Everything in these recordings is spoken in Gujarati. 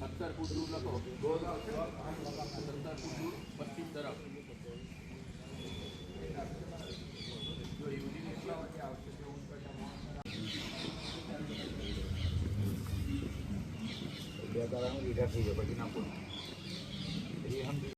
સત્તર ફૂટ દૂર લખો સત્તર ફૂટ દૂર પશ્ચિમ તરફ બે દાડાનું રિટાયર થઈ જાય પછી નાખો. એનું નામ લખાઈ જાઓ એટલે અમે પૂછ્યું તમારે ના કે અમને કે ના નંબર ભાઈ મારી કે ઉપર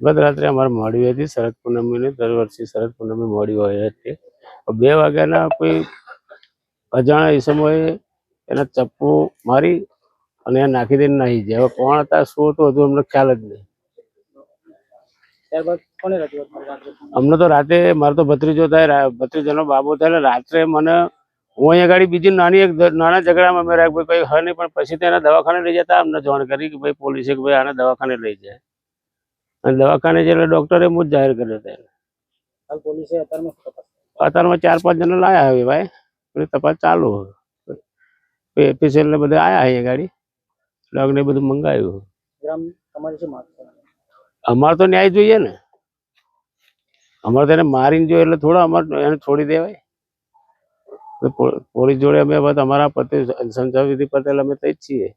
ગત રાત્રે અમારે મોડી હતી શરદ પૂનમની દર વર્ષે શરદ પૂનમી મોડી હોય છે બે વાગ્યાના કોઈ અજાણ્યા ઈસમોએ એના ચપ્પુ મારી અને નાખી દઈને નાહી જાય હવે કોણ હતા શું હતું હજુ અમને ખ્યાલ જ નહીં. અમને તો રાતે મારે તો ભત્રીજો થાય ભત્રીજાનો બાબો થાય રાત્રે મને હું અહીંયા ગાડી બીજી નાની એક નાના ઝઘડામાં મેં રાખ ભાઈ કઈ હ નહીં પણ પછી તેના દવાખાને લઈ જતા. અમને જાણ કરી કે ભાઈ પોલીસે કે ભાઈ આને દવાખાને લઈ જાય. અને દવાખાને જઈને ડોક્ટરે હું જ જાહેર કર્યો. પોલીસે અત્યારમાં ચાર પાંચ જણા લાયા હવે ભાઈ. એટલે તપાસ ચાલુ એફીસીએલ ને બધા આયા અહીંયા ગાડી. ને બધું મંગાવ્યું અમારે તો ન્યાય જોઈએ ને. અમારે તો એને મારીને જોઈએ એટલે થોડા અમારે એને છોડી દેવાય. પોલીસ જોડે અમે વાત અમારા પતિ સંજાવિધિ પટેલ અમે તે જ છીએ.